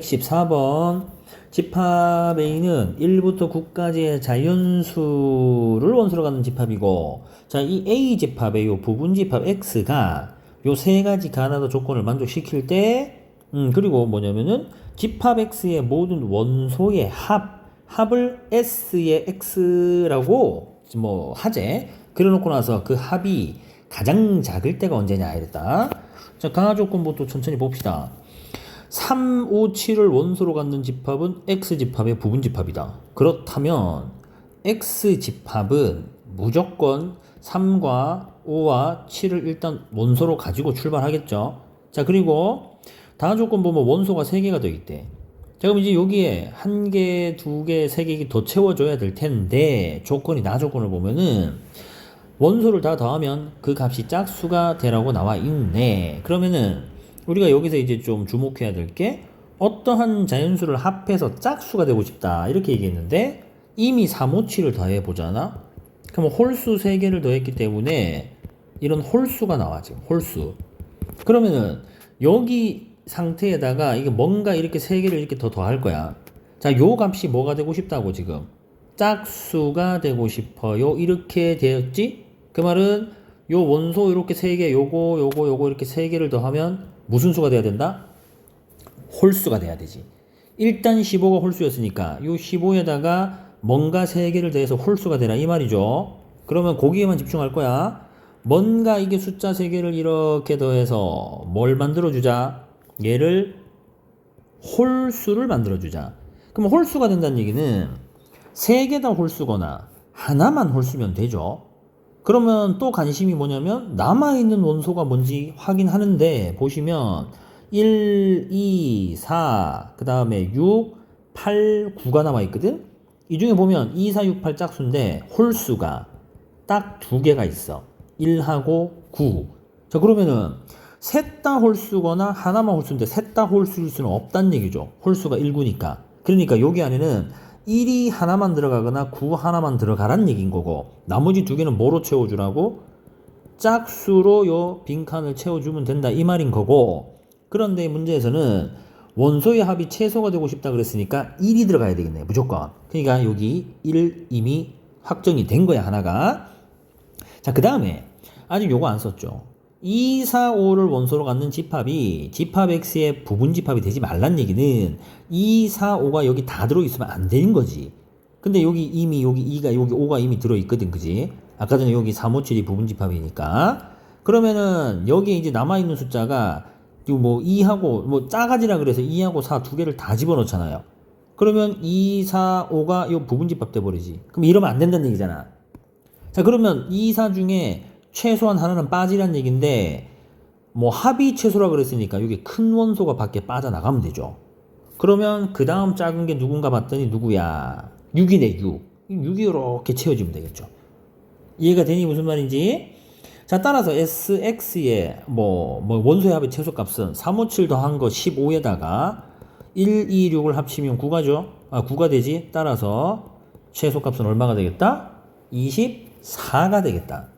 114번 집합 A는 1부터 9까지의 자연수를 원소로 갖는 집합이고 자, 이 A 집합의 요 부분 집합 X가 요 세 가지 가나다 조건을 만족시킬 때 음, 그리고 뭐냐면은 집합 X의 모든 원소의 합 합을 S의 X라고 뭐 하재. 그래 놓고 나서 그 합이 가장 작을 때가 언제냐 이랬다. 자 강화 조건부터 천천히 봅시다 3, 5, 7을 원소로 갖는 집합은 X집합의 부분 집합이다. 그렇다면 X집합은 무조건 3과 5와 7을 일단 원소로 가지고 출발하겠죠. 자, 그리고 다음 조건 보면 원소가 3개가 더 있대. 자, 그럼 이제 여기에 한 개, 두 개, 세 개 더 채워줘야 될 텐데, 조건이 나 조건을 보면은, 원소를 다 더하면 그 값이 짝수가 되라고 나와 있네. 그러면은, 우리가 여기서 이제 좀 주목해야 될 게 어떠한 자연수를 합해서 짝수가 되고 싶다 이렇게 얘기했는데 이미 357을 더해 보잖아? 그러면 홀수 3개를 더했기 때문에 이런 홀수가 나와 지금 홀수. 그러면은 여기 상태에다가 이게 뭔가 이렇게 3개를 이렇게 더 더할 거야. 자 요 값이 뭐가 되고 싶다고 지금? 짝수가 되고 싶어요. 이렇게 되었지? 그 말은 요 원소 이렇게 세 개, 요거, 요거, 요거 이렇게 세 개를 더하면 무슨 수가 돼야 된다? 홀수가 돼야 되지. 일단 15가 홀수였으니까 요 15에다가 뭔가 세 개를 더해서 홀수가 되라 이 말이죠. 그러면 거기에만 집중할 거야. 뭔가 이게 숫자 세 개를 이렇게 더해서 뭘 만들어 주자? 얘를 홀수를 만들어 주자. 그럼 홀수가 된다는 얘기는 세 개 다 홀수거나 하나만 홀수면 되죠. 그러면 또 관심이 뭐냐면 남아있는 원소가 뭔지 확인하는데 보시면 1, 2, 4, 그 다음에 6, 8, 9가 남아있거든? 이 중에 보면 2, 4, 6, 8 짝수인데 홀수가 딱 두 개가 있어. 1하고 9. 자, 그러면은 셋 다 홀수거나 하나만 홀수인데 셋 다 홀수일 수는 없다는 얘기죠. 홀수가 1구니까. 그러니까 여기 안에는 1이 하나만 들어가거나 9 하나만 들어가란 얘기인 거고 나머지 두 개는 뭐로 채워주라고? 짝수로 요 빈칸을 채워주면 된다 이 말인 거고 그런데 문제에서는 원소의 합이 최소가 되고 싶다 그랬으니까 1이 들어가야 되겠네 무조건. 그러니까 여기 1 이미 확정이 된 거야 하나가. 자 그 다음에 아직 요거 안 썼죠 2, 4, 5를 원소로 갖는 집합이 집합 X의 부분 집합이 되지 말란 얘기는 2, 4, 5가 여기 다 들어있으면 안 되는 거지. 근데 여기 이미 여기 2가 여기 5가 이미 들어있거든, 그지? 아까 전에 여기 3, 5, 7이 부분 집합이니까. 그러면은 여기에 이제 남아있는 숫자가 뭐 2하고 뭐 짜가지라 그래서 2하고 4 두 개를 다 집어넣잖아요. 그러면 2, 4, 5가 요 부분 집합 돼버리지. 그럼 이러면 안 된다는 얘기잖아. 자, 그러면 2, 4 중에 최소한 하나는 빠지란 얘기인데 뭐 합이 최소라 그랬으니까 여기 큰 원소가 밖에 빠져나가면 되죠. 그러면 그 다음 작은 게 누군가 봤더니 누구야? 6이네 6. 6이 이렇게 채워지면 되겠죠. 이해가 되니 무슨 말인지? 자 따라서 SX의 뭐, 뭐 원소의 합의 최소값은 357 더한 거 15에다가 1, 2, 6을 합치면 9가죠? 아 9가 되지? 따라서 최소값은 얼마가 되겠다? 24가 되겠다.